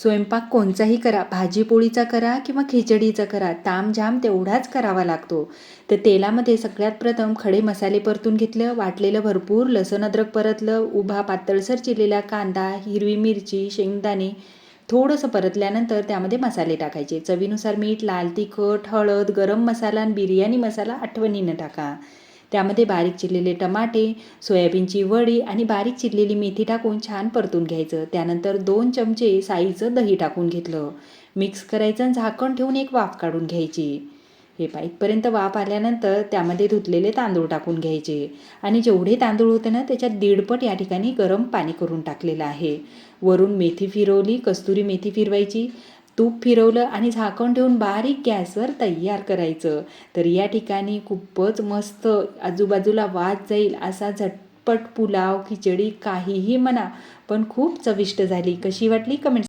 स्वयंपाक कोणचाही करा भाजीपोळीचा करा किंवा खिचडीचा करा तामझाम तेवढाच करावा लागतो. तर तेलामध्ये सगळ्यात प्रथम खडे मसाले परतून घेतलं वाटलेलं भरपूर लसण अद्रक परतलं उभा पातळसर चिरलेला कांदा हिरवी मिरची शेंगदाणे थोडंसं परतल्यानंतर त्यामध्ये मसाले टाकायचे. चवीनुसार मीठ लाल तिखट हळद गरम मसाला आणि बिर्याणी मसाला आठवणीनं टाका. त्यामध्ये बारीक चिरलेले टमाटे सोयाबीनची वडी आणि बारीक चिरलेली मेथी टाकून छान परतून घ्यायचं. त्यानंतर दोन चमचे साईचं दही टाकून घेतलं. मिक्स करायचं आणि झाकण ठेवून एक वाफ काढून घ्यायची. हे पा इथपर्यंत वाफ आल्यानंतर त्यामध्ये धुतलेले तांदूळ टाकून घ्यायचे. आणि जेवढे तांदूळ होते ना त्याच्यात दीडपट या ठिकाणी गरम पाणी करून टाकलेलं आहे. वरून मेथी फिरवली कस्तुरी मेथी फिरवायची. तूप फिरवलं आणि झाकण ठेवून बारीक गॅसवर तयार करायचं. तर या ठिकाणी खूपच मस्त आजूबाजूला वाद जाईल असा झटपट पुलाव खिचडी काहीही म्हणा पण खूप चविष्ट झाली. कशी वाटली? कमेंट